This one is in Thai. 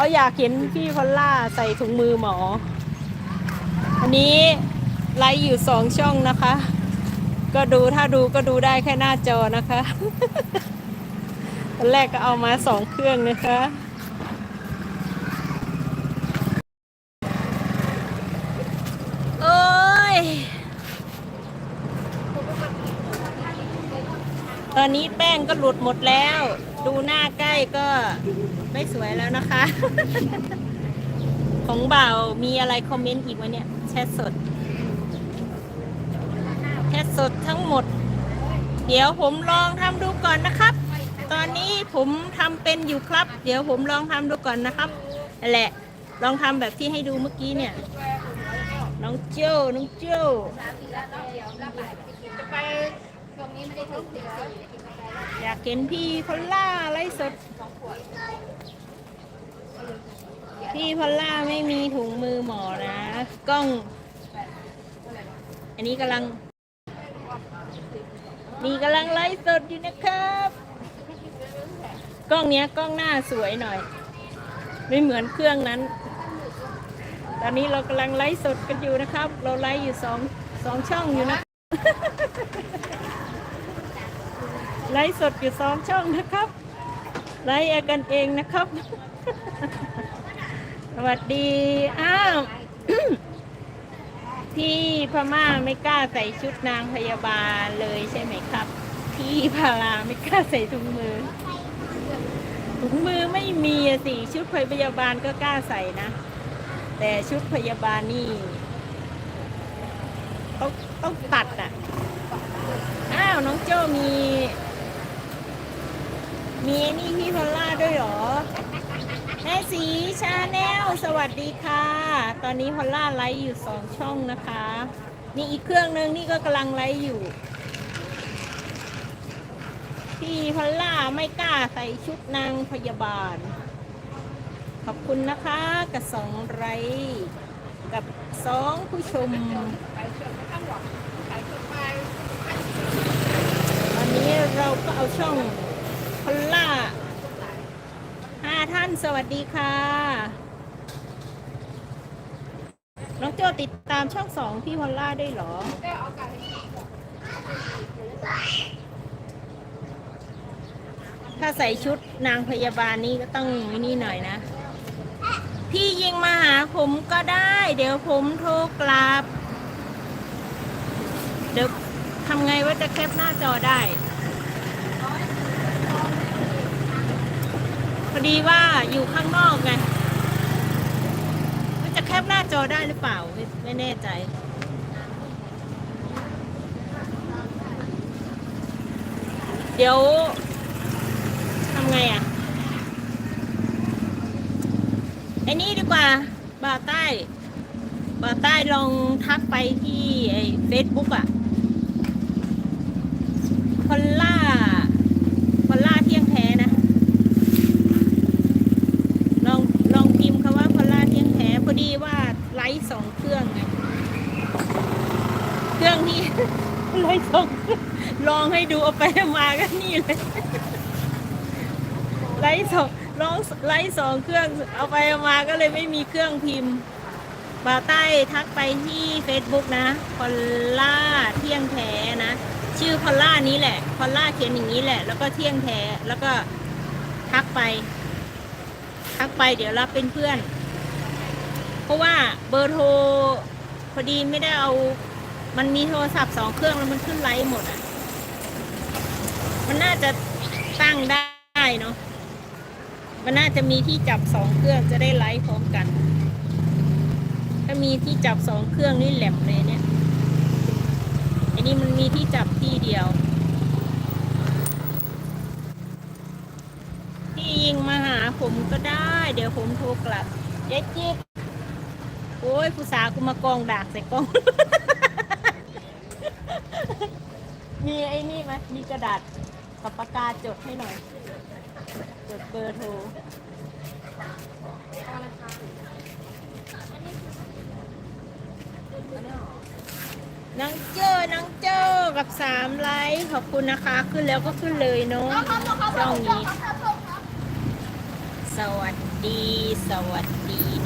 เขาอยากเห็นพี่พอลล่าใส่ถุงมือหมอ อันนี้ไลฟ์อยู่สองช่องนะคะ ก็ดูถ้าดูก็ดูได้แค่หน้าจอนะคะตอนแรกก็เอามาสองเครื่องนะคะโอ้ย ตอนนี้แป้งก็หลุดหมดแล้ว ดูหน้ากล้ ก็ไม่สวยแล้วนะคะ ของเบามีอะไรคอมเมนต์อีกวะเนี่ย แชทสด แชทสดทั้งหมด เดี๋ยวผมลองทำดูก่อนนะครับ ตอนนี้ผมทำเป็นอยู่ครับ เดี๋ยวผมลองทำดูก่อนนะครับนั่นแหละ ลองทำแบบที่ให้ดูเมื่อกี้เนี่ย น้องโจ้น้องโจ้าจะไปตรงนี้ไม่ได้หรือ อยากเห็นพี่พอลล่าไลฟ์สด พี่พอลล่าไม่มีถุงมือหมอนะ กล้อง อันนี้กำลัง นี่กำลังไลฟ์สดอยู่นะครับ กล้องเนี้ยกล้องหน้าสวยหน่อย ไม่เหมือนเครื่องนั้น ตอนนี้เรากำลังไลฟ์สดกันอยู่นะครับ เราไลฟ์อยู่สองสองช่องอยู่นะ ไลฟ์สดอยู่สองช่องนะครับ ไลฟ์กันเองนะครับ สวัสดีอ้าวพี่พม่าไม่กล้าใส่ชุดนางพยาบาลเลยใช่ไหมครับพี่พาราไม่กล้าใส่ถุงมือถุงมือไม่มีสิชุดพยาบาลก็กล้าใส่นะ แต่ชุดพยาบาลนี่ต้องต้องตัดอะ อ้าว น้องโจ้มี มีไอ้นี่พี่พอลล่าด้วยเหรอ แม่สีชาแนลสวัสดีค่ะ ตอนนี้พอลล่าไลฟ์อยู่สองช่องนะคะ นี่อีกเครื่องนึงนี่ก็กำลังไลฟ์อยู่ พี่พอลล่าไม่กล้าใส่ชุดนางพยาบาล ขอบคุณนะคะกับสองไลค์กับสองผู้ชมตอนนี้เราก็เอาช่อง พอลล่าห้าท่านสวัสดีค่ะ น้องโจติดตามช่องสองพี่พอลล่าได้วยเหรอ ถ้าใส่ชุดนางพยาบาลนี่ก็ต้องนี่หน่อยนะ พี่ยิงมาหาผมก็ได้ เดี๋ยวผมโทรกลับ เดี๋ยวทำไงว่าจะแคปหน้าจอได้ อดีว่าอยู่ข้างนอกไง มันจะแคปหน้าจอได้หรือเปล่า ไม่ไม่แน่ใจ เดี๋ยวทำไงอะไอ้นี่ดีกว่าบ่าใต้บ่าใต้ลองทักไปที่ไอ้เฟซบุ๊กอะพอลล่าพอลล่าเที่ยงแท้นะ ลองลองพิมพ์คำว่าพอลล่าเที่ยงแท้พอดีว่าไลฟ์สองเครื่องไง เครื่องที่ไลฟ์สองเครื่องลองให้ดูเอาไปเอามาก็นี่เลยไลฟ์สองลองไลฟ์สองเครื่องเอาไปเอามาก็เลยไม่มีเครื่องพิมพ์บาใต้ทักไปที่ Facebook นะพอลล่าเที่ยงแท้นะ ชื่อพอลล่านี้แหละพอลล่าเขียนอย่างนี้แหละ แล้วก็เที่ยงแท้แล้วก็ทักไป ทักไปเดี๋ยวรับเป็นเพื่อน เพราะว่าเบอร์โทรพอดีไม่ได้เอา มันมีโทรศัพท์สองเครื่องแล้วมันขึ้นไลฟ์หมดอะ มันน่าจะตั้งได้เนาะ มันน่าจะมีที่จับสองเครื่องจะได้ไลฟ์พร้อมกัน ถ้ามีที่จับสองเครื่องนี่แหลมเลยเนี่ย อันนี้มันมีที่จับที่เดียวพี่ยิงมาหาผมก็ได้ เดี๋ยวผมโทรกลับยายจิ๊กโอ้ยผู้สาวกูมากองดากใส่กอง มีไอ้นี่ไห มมีกระดาษกับปากกาจดให้หน่อย จดเบอร์โทรน้องเจอน้องเจอกับสามไลค์ขอบคุณนะคะ ขึ้นแล้วก็ขึ้นเลยเนาะช่องนี้ สวัสดี สวัสดี